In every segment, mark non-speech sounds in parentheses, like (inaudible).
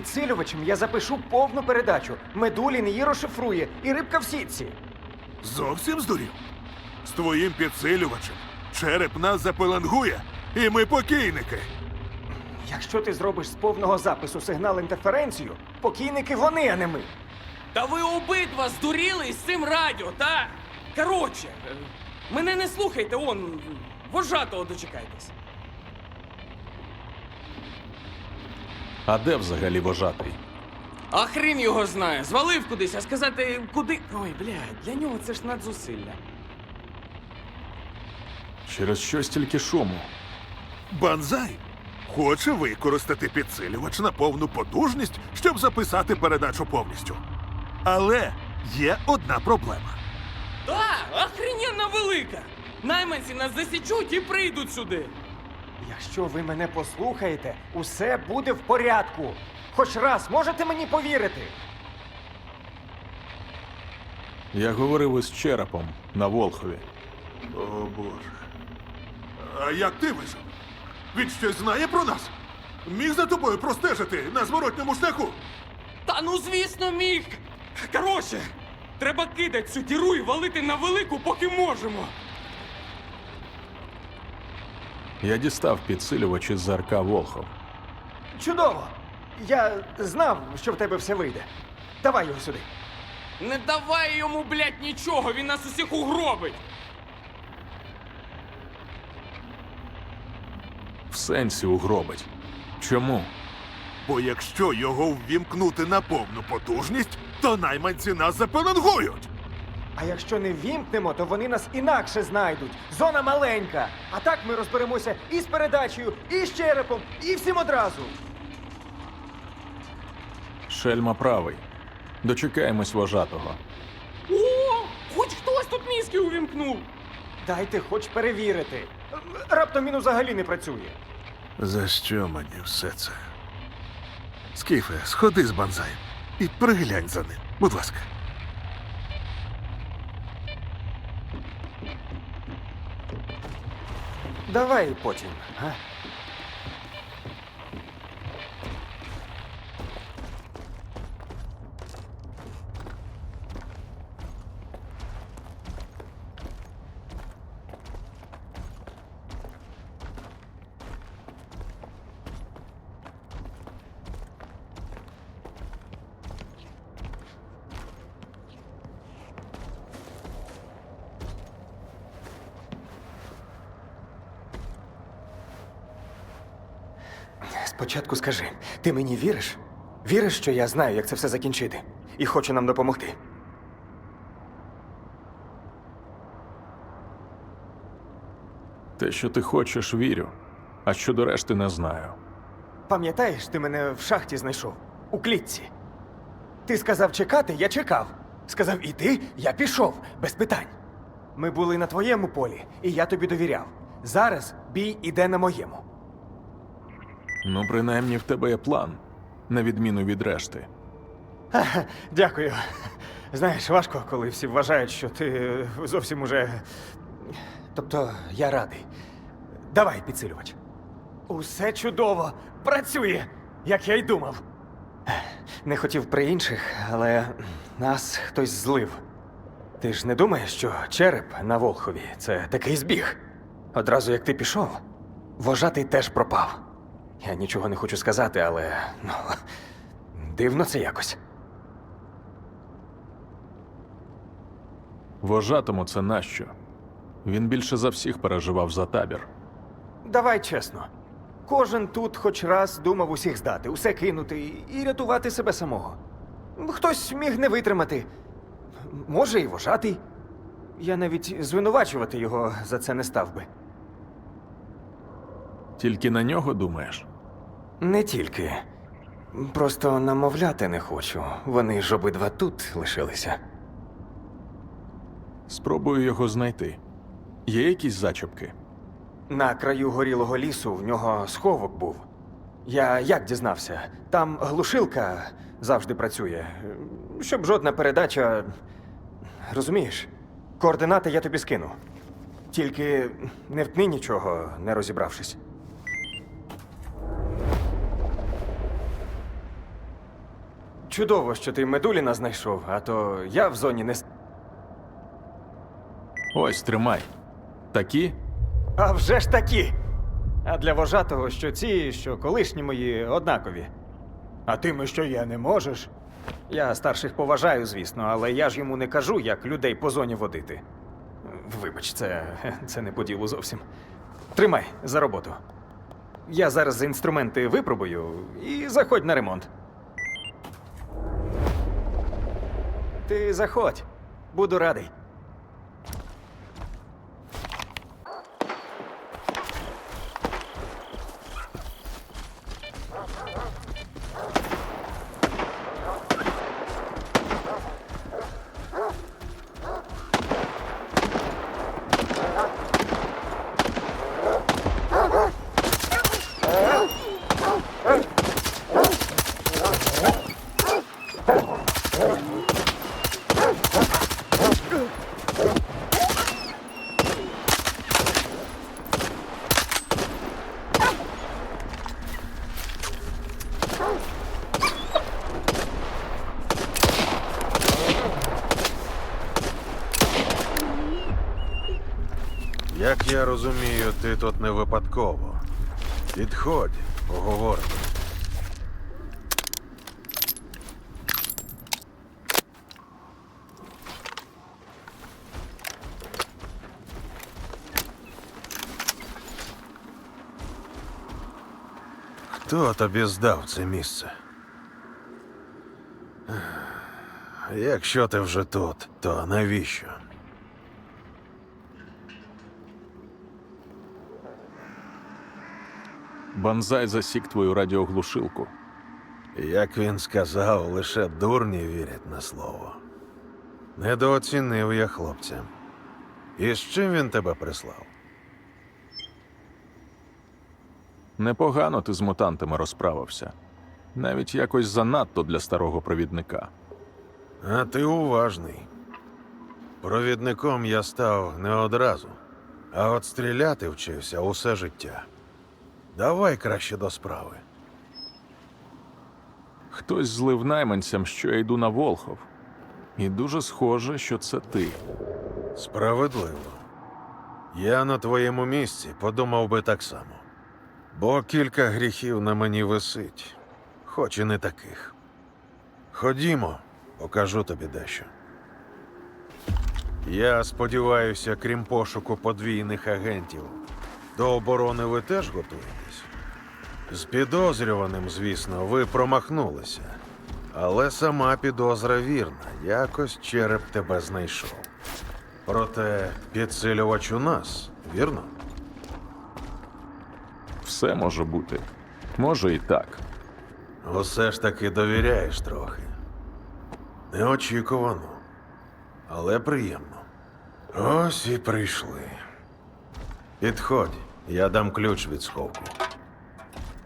підсилювачем я запишу повну передачу. Медулін її розшифрує, і рибка в сітці. Зовсім здурів? З твоїм підсилювачем череп нас запелангує, і ми покійники. Якщо ти зробиш з повного запису сигнал інтерференцію, покійники вони, а не ми. Та ви обидва здуріли із цим радіо, та? Коротше, е, мене не слухайте, он, вожатого дочекайтесь. А де взагалі вожатий? А хрін його знає, звалив кудись, а сказати куди. Ой, блядь, для нього це ж надзусилля. Через що стільки шуму? Банзай хоче використати підсилювач на повну потужність, щоб записати передачу повністю. Але є одна проблема. Та, охрененно велика! Найманці нас засічуть і прийдуть сюди. Якщо ви мене послухаєте, усе буде в порядку. Хоч раз можете мені повірити. Я говорив із черепом на Волхові. О Боже. А як ти вижив? Він щось знає про нас? Міг за тобою простежити на зворотньому шляху? Та ну звісно, міг. Коротше, треба кидати цю діру і валити на велику, поки можемо. Я дістав підсилювач із ЗРК Волхов. Чудово! Я знав, що в тебе все вийде. Давай його сюди. Не давай йому, блядь, нічого, він нас усіх угробить. В сенсі угробить. Чому? Бо якщо його ввімкнути на повну потужність, то найманці нас запелангують. А якщо не вімкнемо, то вони нас інакше знайдуть. Зона маленька. А так ми розберемося і з передачею, і з черепом, і всім одразу. Шельма правий. Дочекаємось вожатого. О, хоч хтось тут мізки увімкнув. Дайте хоч перевірити. Раптом він взагалі не працює. За що мені все це? Скіфе, сходи з банзаєм і приглянь за ним, будь ласка. Давай потім. А? Спочатку скажи, ти мені віриш? Віриш, що я знаю, як це все закінчити, і хочу нам допомогти. Те, що ти хочеш, вірю. А щодо решти не знаю. Пам'ятаєш, ти мене в шахті знайшов у клітці. Ти сказав чекати, я чекав. Сказав іти, я пішов, без питань. Ми були на твоєму полі, і я тобі довіряв. Зараз бій іде на моєму. Ну, принаймні, в тебе є план, на відміну від решти. (laughs) Дякую. Знаєш, важко, коли всі вважають, що ти зовсім уже. Тобто, я радий. Давай, підсилювач. Усе чудово, працює, як я й думав. Не хотів при інших, але нас хтось злив. Ти ж не думаєш, що череп на Волхові це такий збіг? Одразу як ти пішов, вожатий теж пропав. Я нічого не хочу сказати, але ну, дивно це якось. Вожатому це нащо? Він більше за всіх переживав за табір. Давай чесно. Кожен тут хоч раз думав усіх здати, усе кинути і рятувати себе самого. Хтось міг не витримати. Може, і вожатий. Я навіть звинувачувати його за це не став би. Тільки на нього думаєш? Не тільки. Просто намовляти не хочу. Вони ж обидва тут лишилися. Спробую його знайти. Є якісь зачіпки? На краю горілого лісу в нього сховок був. Я як дізнався? Там глушилка завжди працює, щоб жодна передача. Розумієш? Координати я тобі скину. Тільки не втни нічого, не розібравшись. Чудово, що ти Медуліна знайшов, а то я в зоні не. с- Ось тримай. Такі? А вже ж такі! А для вожатого, що ці, що колишні мої однакові. А тими, що є, не можеш. Я старших поважаю, звісно, але я ж йому не кажу, як людей по зоні водити. Вибач, це, це не по ділу зовсім. Тримай за роботу. Я зараз інструменти випробую і заходь на ремонт. Ти заходь. Буду радий. Як я розумію, ти тут не випадково. Підходь, поговоримо. Хто тобі здав це місце? Якщо ти вже тут, то навіщо? Банзай засік твою радіоглушилку. Як він сказав, лише дурні вірять на слово. Недооцінив я хлопця. І з чим він тебе прислав? Непогано ти з мутантами розправився. Навіть якось занадто для старого провідника. А ти уважний. Провідником я став не одразу, а от стріляти вчився усе життя. Давай краще до справи. Хтось злив найманцям, що я йду на Волхов. І дуже схоже, що це ти. Справедливо. Я на твоєму місці подумав би так само. Бо кілька гріхів на мені висить, хоч і не таких. Ходімо, покажу тобі дещо. Я сподіваюся, крім пошуку подвійних агентів, до оборони ви теж готуєтесь. З підозрюваним, звісно, ви промахнулися. Але сама підозра вірна, якось череп тебе знайшов. Проте підсилювач у нас, вірно? Все може бути. Може і так. Усе ж таки довіряєш трохи. Неочікувано, але приємно. Ось і прийшли. Підходь, я дам ключ від сховку.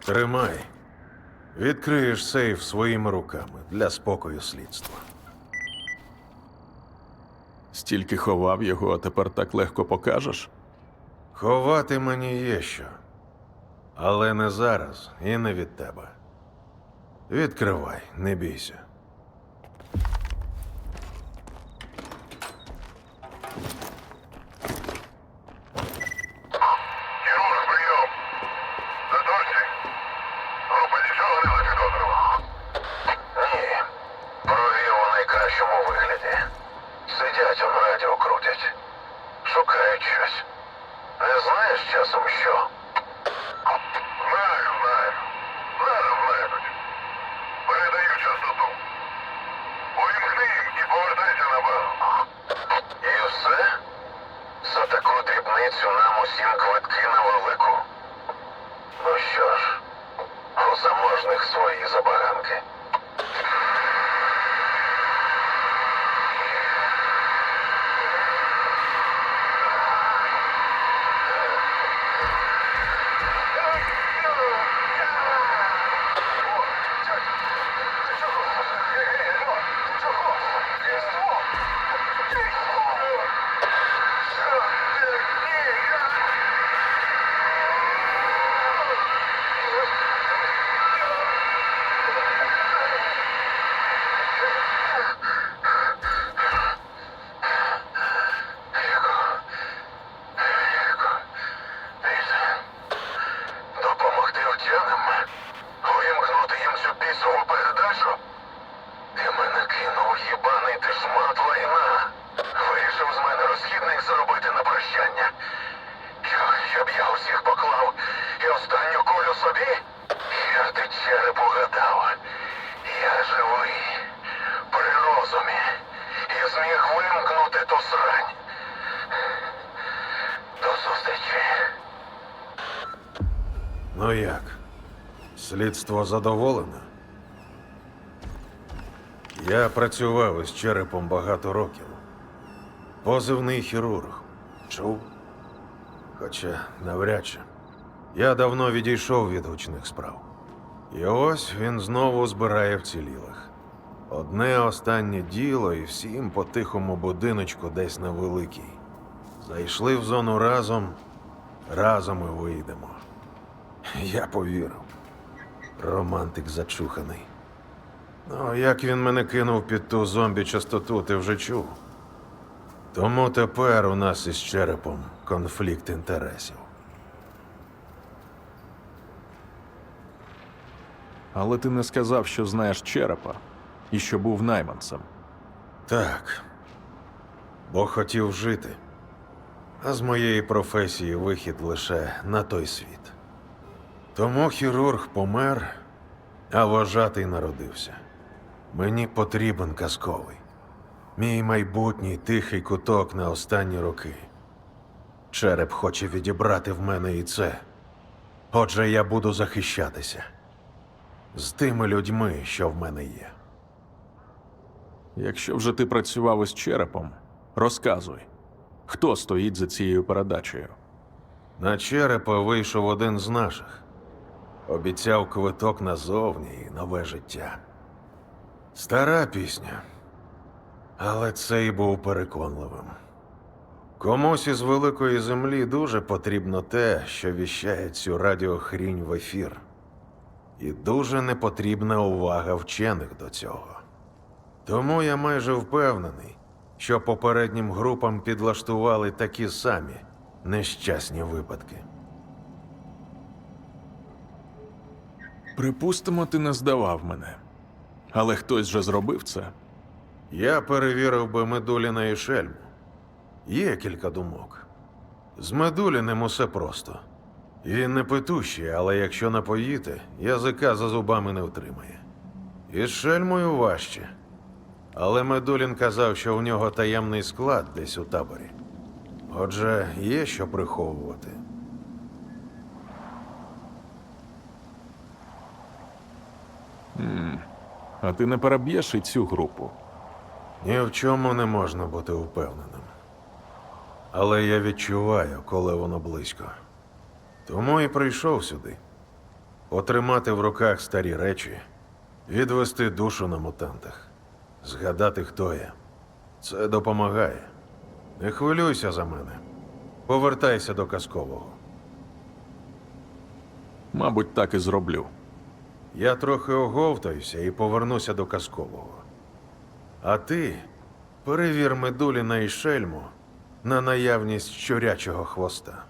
Тримай. Відкриєш сейф своїми руками для спокою слідства. Стільки ховав його, а тепер так легко покажеш. Ховати мені є що. Але не зараз і не від тебе. Відкривай, не бійся. Ну як? Слідство задоволене? Я працював із черепом багато років. Позивний хірург. Чув? Хоча навряд чи. Я давно відійшов від гучних справ. І ось він знову збирає вцілілих. Одне останнє діло і всім по тихому будиночку десь на великій. Зайшли в зону разом, разом і вийдемо. Я повірив. Романтик зачуханий. Ну, як він мене кинув під ту зомбі частоту, ти вже чув. Тому тепер у нас із черепом конфлікт інтересів. Але ти не сказав, що знаєш черепа і що був найманцем. Так. Бо хотів жити. А з моєї професії вихід лише на той світ. Тому хірург помер, а вожатий народився. Мені потрібен казковий. Мій майбутній тихий куток на останні роки. Череп хоче відібрати в мене і це. Отже, я буду захищатися з тими людьми, що в мене є. Якщо вже ти працював із черепом, розказуй, хто стоїть за цією передачею. На черепа вийшов один з наших. Обіцяв квиток назовні і нове життя. Стара пісня. Але цей був переконливим. Комусь із великої землі дуже потрібно те, що віщає цю радіохрінь в ефір. І дуже не потрібна увага вчених до цього. Тому я майже впевнений, що попереднім групам підлаштували такі самі нещасні випадки. Припустимо, ти не здавав мене. Але хтось же зробив це. Я перевірив би Медуліна і Шельму. Є кілька думок. З Медуліним усе просто. Він не петущий, але якщо напоїти, язика за зубами не втримає. І з Шельмою важче. Але Медулін казав, що в нього таємний склад десь у таборі. Отже, є що приховувати. А ти не переб'єш і цю групу. Ні в чому не можна бути впевненим. Але я відчуваю, коли воно близько. Тому і прийшов сюди. Потримати в руках старі речі, відвести душу на мутантах, згадати, хто я. Це допомагає. Не хвилюйся за мене. Повертайся до казкового. Мабуть, так і зроблю. Я трохи оговтаюся і повернуся до казкового. А ти перевір Медуліна і шельму на наявність щурячого хвоста.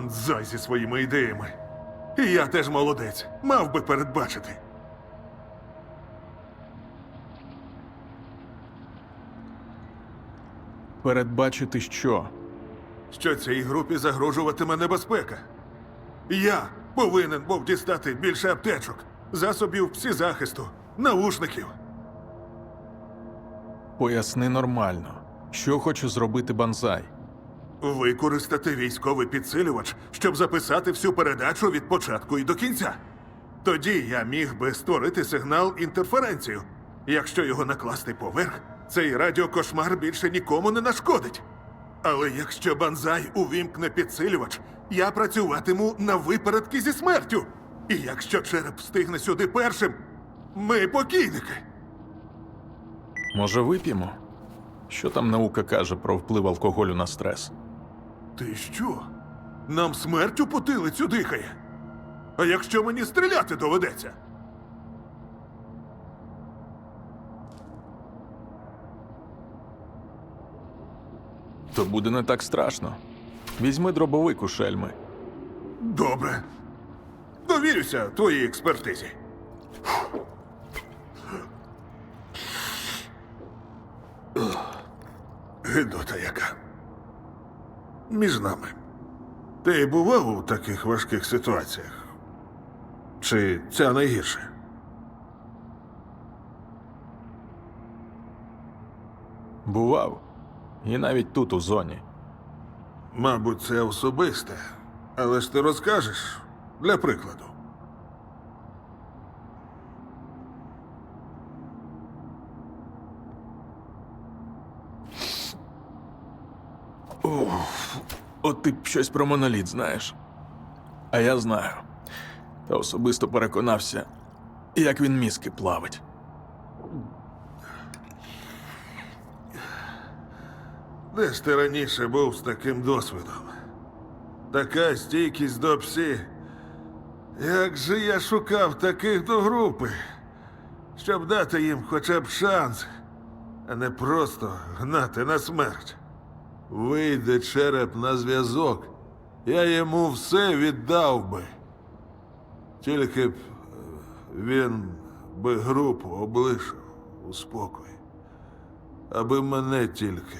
Банзай зі своїми ідеями. І я теж молодець. Мав би передбачити. Передбачити що? що цій групі загрожуватиме небезпека. Я повинен був дістати більше аптечок, засобів псізахисту, наушників. Поясни нормально, що хоче зробити банзай. Використати військовий підсилювач, щоб записати всю передачу від початку і до кінця. Тоді я міг би створити сигнал інтерференцію. Якщо його накласти поверх, цей радіокошмар більше нікому не нашкодить. Але якщо банзай увімкне підсилювач, я працюватиму на випередки зі смертю. І якщо череп встигне сюди першим, ми покійники. Може, вип'ємо? Що там наука каже про вплив алкоголю на стрес? Ти що? Нам смерть у потилицю дихає. А якщо мені стріляти доведеться? То буде не так страшно. Візьми дробовик у шельми. Добре. Довірюся твоїй експертизі. Гидота яка. Між нами. Ти бував у таких важких ситуаціях? Чи це найгірше? Бував. І навіть тут, у зоні. Мабуть, це особисте. Але ж ти розкажеш для прикладу. От ти б щось про моноліт знаєш. А я знаю. Та особисто переконався, як він мізки плавить. Де ж ти раніше був з таким досвідом? Така стійкість до псі. Як же я шукав таких до групи, щоб дати їм хоча б шанс, а не просто гнати на смерть. Вийде череп на зв'язок, я йому все віддав би. Тільки б е, він би групу облишив у спокої, аби мене тільки.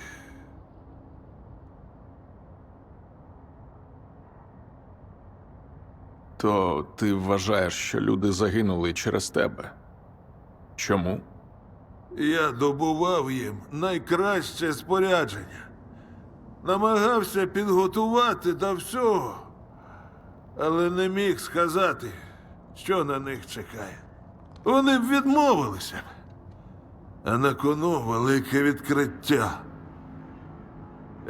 То ти вважаєш, що люди загинули через тебе? Чому? Я добував їм найкраще спорядження. Намагався підготувати до всього, але не міг сказати, що на них чекає. Вони б відмовилися. А на кону велике відкриття.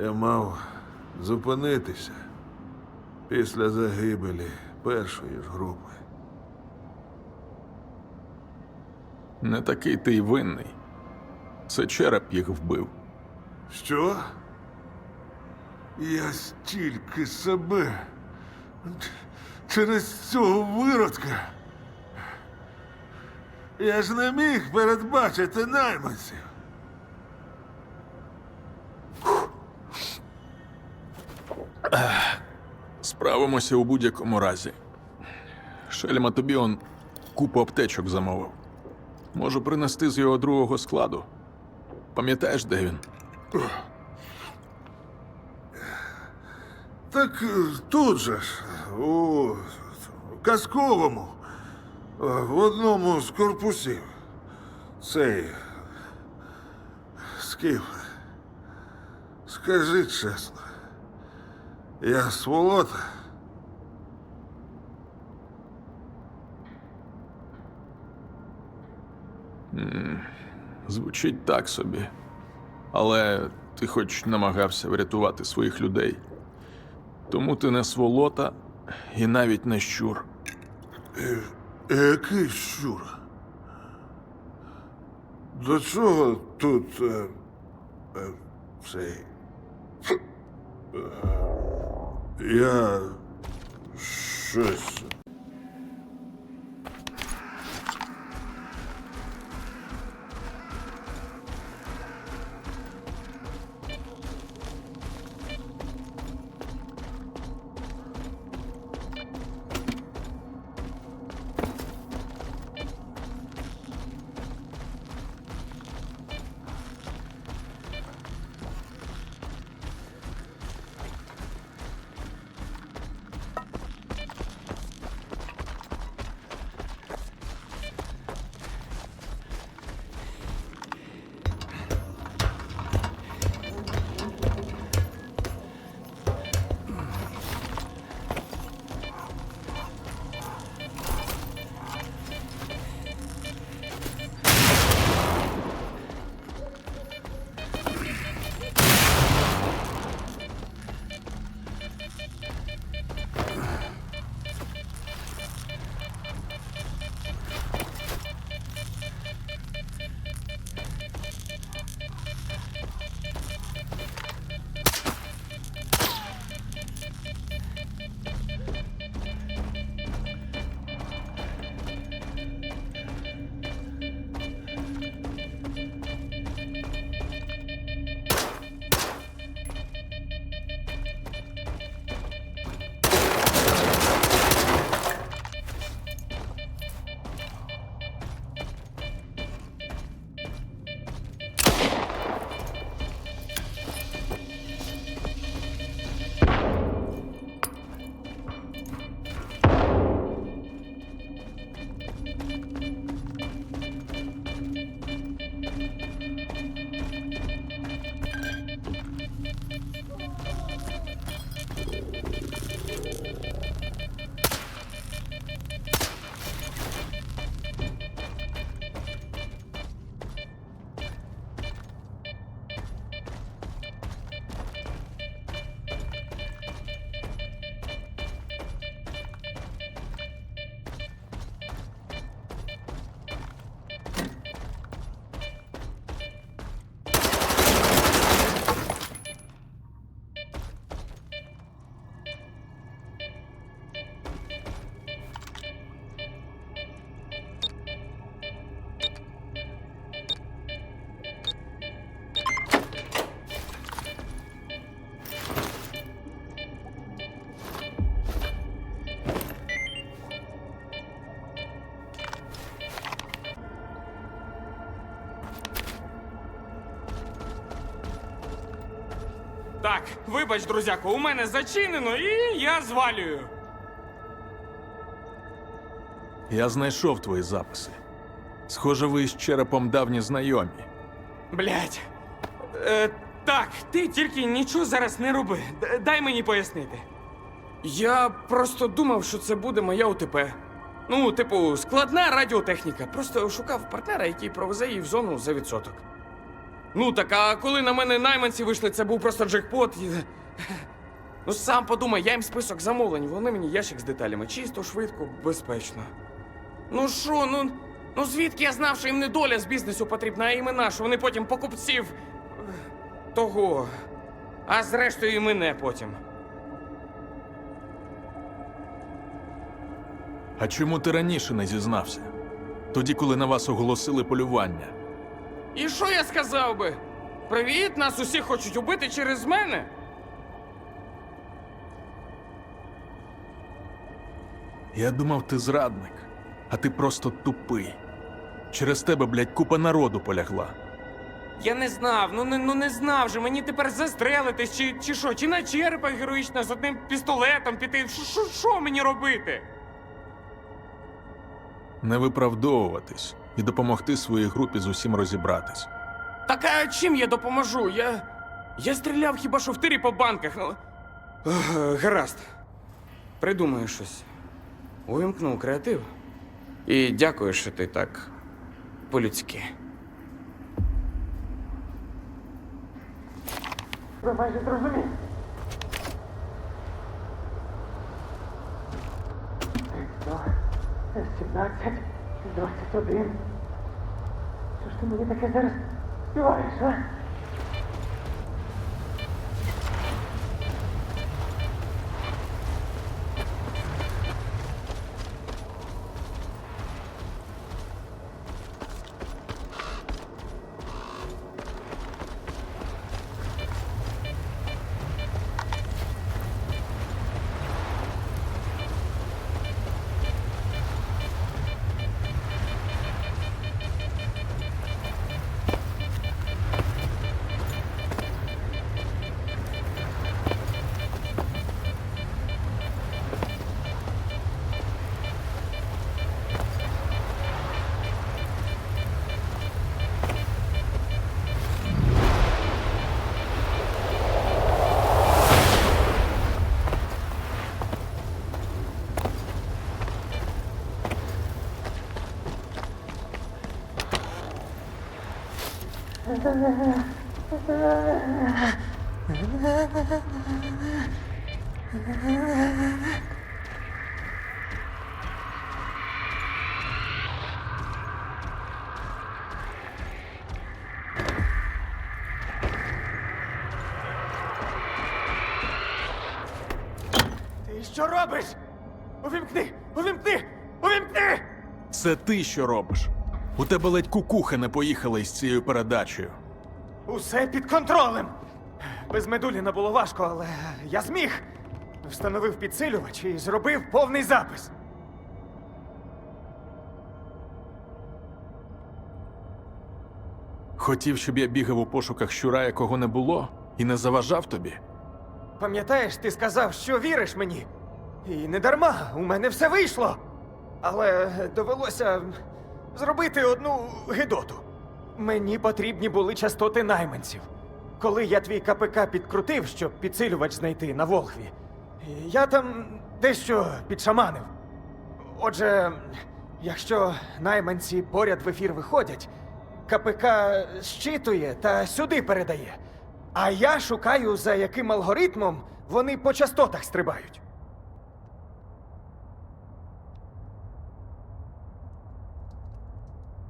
Я мав зупинитися після загибелі першої ж групи. Не такий ти й винний. Це череп їх вбив. Що? Я стільки себе через цього виродка. Я ж не міг передбачити найманців. Справимося у будь-якому разі. Шельма тобі он купу аптечок замовив. Можу принести з його другого складу. Пам'ятаєш, де він? Так е, тут же у казковому, е, в одному з корпусів. Цей. Скіф. Скажи чесно. Я сволота. Звучить так собі. Але ти хоч намагався врятувати своїх людей. Тому ти не сволота і навіть не щур. Який щур? До чого тут е, е, цей? Е, Я щось. Вибач, друзяко, у мене зачинено і я звалюю. Я знайшов твої записи. Схоже, ви з черепом давні знайомі. Блять. Е, так, ти тільки нічого зараз не роби. Д- Дай мені пояснити. Я просто думав, що це буде моя ОТП. Ну, типу, складна радіотехніка. Просто шукав партнера, який провезе її в зону за відсоток. Ну так, а коли на мене найманці вийшли, це був просто джекпот. Ну, сам подумай, я їм список замовлень, вони мені ящик з деталями. Чисто, швидко, безпечно. Ну що, ну, ну звідки я знав, що їм не доля з бізнесу потрібна, а імена, що вони потім покупців того. А зрештою і мене потім. А чому ти раніше не зізнався? Тоді, коли на вас оголосили полювання. І що я сказав би? Привіт, нас усіх хочуть убити через мене? Я думав, ти зрадник, а ти просто тупий. Через тебе, блядь, купа народу полягла. Я не знав, ну не, ну не знав же, мені тепер застрелитись, чи, чи що, чи на черепа героїчно з одним пістолетом піти. Що- Що, що мені робити? Не виправдовуватись і допомогти своїй групі з усім розібратись. Так а чим я допоможу? Я. Я стріляв хіба що в тирі по банках. Ну. Ех, Гаразд. Придумаю щось. Увімкнув креатив. І дякую, що ти так по-людськи. Ви майже зрозуміли. Сімнадцять, двадцять один. Що ж ти мені таке зараз співаєш, а? Ти що робиш? Увімкни! Увімкни! Увімкни! Це ти що робиш? У тебе ледь кукуха не поїхала із цією передачею. Усе під контролем. Без Медуліна було важко, але я зміг. Встановив підсилювач і зробив повний запис. Хотів, щоб я бігав у пошуках щура, якого не було, і не заважав тобі. Пам'ятаєш, ти сказав, що віриш мені. І не дарма, у мене все вийшло. Але довелося зробити одну гидоту. Мені потрібні були частоти найманців. Коли я твій КПК підкрутив, щоб підсилювач знайти на Волхві, я там дещо підшаманив. Отже, якщо найманці поряд в ефір виходять, КПК щитує та сюди передає. А я шукаю, за яким алгоритмом вони по частотах стрибають.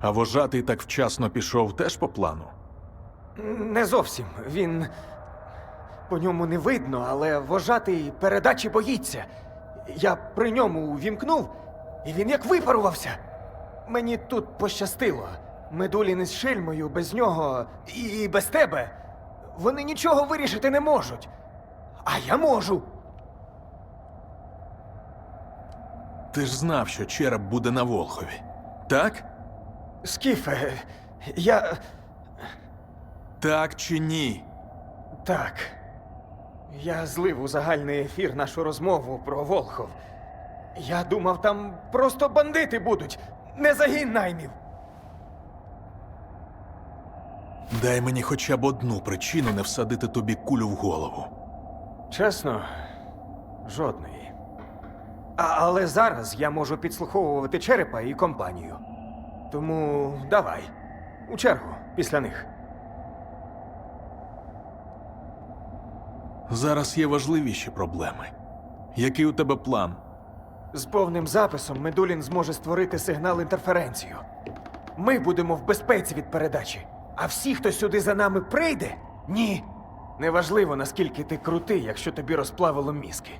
А вожатий так вчасно пішов теж по плану. Не зовсім. Він. По ньому не видно, але вожатий передачі боїться. Я при ньому увімкнув, і він як випарувався. Мені тут пощастило. Медулін із шельмою без нього і без тебе. Вони нічого вирішити не можуть. А я можу. Ти ж знав, що череп буде на Волхові. Так? Скіфе, я. Так чи ні? Так. Я злив у загальний ефір нашу розмову про Волхов. Я думав, там просто бандити будуть, не загін наймів. Дай мені хоча б одну причину не всадити тобі кулю в голову. Чесно, жодної. А, але зараз я можу підслуховувати черепа і компанію. Тому давай. У чергу після них. Зараз є важливіші проблеми. Який у тебе план? З повним записом Медулін зможе створити сигнал інтерференцію. Ми будемо в безпеці від передачі. А всі, хто сюди за нами прийде, ні. Неважливо, наскільки ти крутий, якщо тобі розплавило мізки.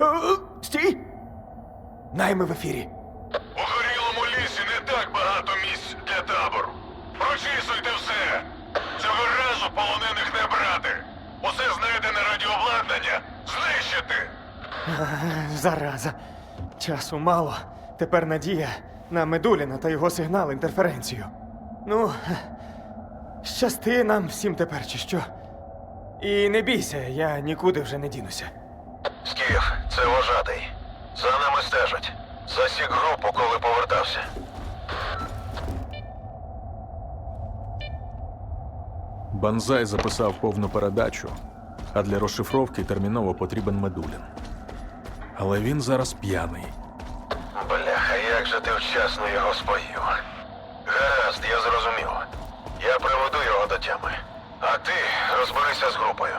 Е, е, Стій! Найми в ефірі. У горілому лісі не так багато місць для табору. Прочісуйте все. Цього разу полонених не брати. Усе знайдене радіообладнання знищити. Зараза. Часу мало. Тепер надія на Медуліна та його сигнал інтерференцію. Ну, щасти нам всім тепер, чи що. І не бійся, я нікуди вже не дінуся. Скіф, це вожатий. За нами стежать. Засік групу, коли повертався. Банзай записав повну передачу, а для розшифровки терміново потрібен Медулін. Але він зараз п'яний. Бляха, як же ти вчасно його споїв. Гаразд, я зрозумів. Я приведу його до тями. А ти розберися з групою.